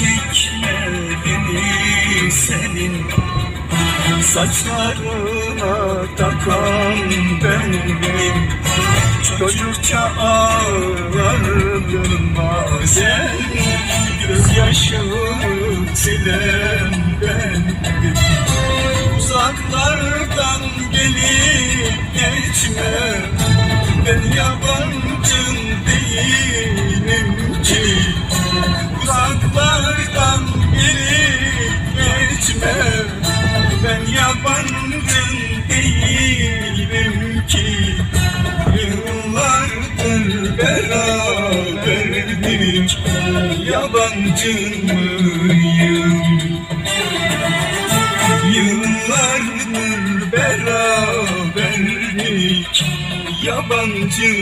çekmedimi senin? Saçlarına takan benim Çocukça ağlardım bazen Gözyaşım silem benim Uzaklardan gelip geçme Ben yabancı Yabancı mıyım? Yıllardır beraberdik Yabancı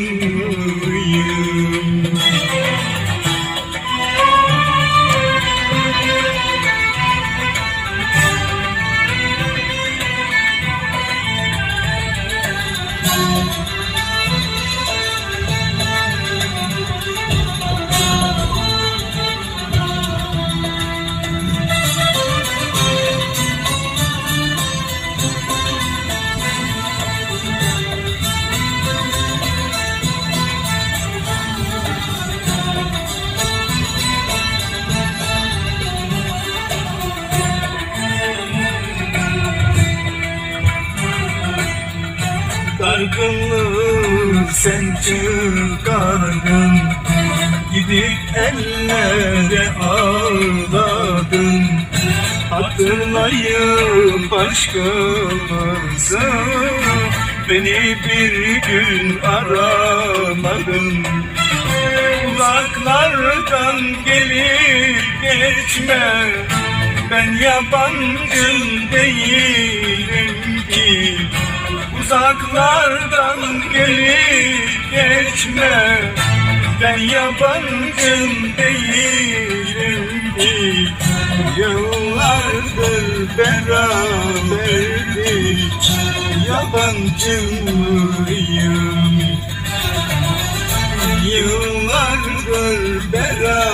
mıyım? Dargınlığı sen çıkardın. Gidip ellere ağladın. Hatırlayıp aşkımızı Beni bir gün aramadın. Uzaklardan gelip geçme. Ben yabancı değilim ki Uzaklardan gelip geçme. Ben yabancı değilim ki. Yıllardır beraberdik. Yabancı mıyım? Yıllardır beraberdik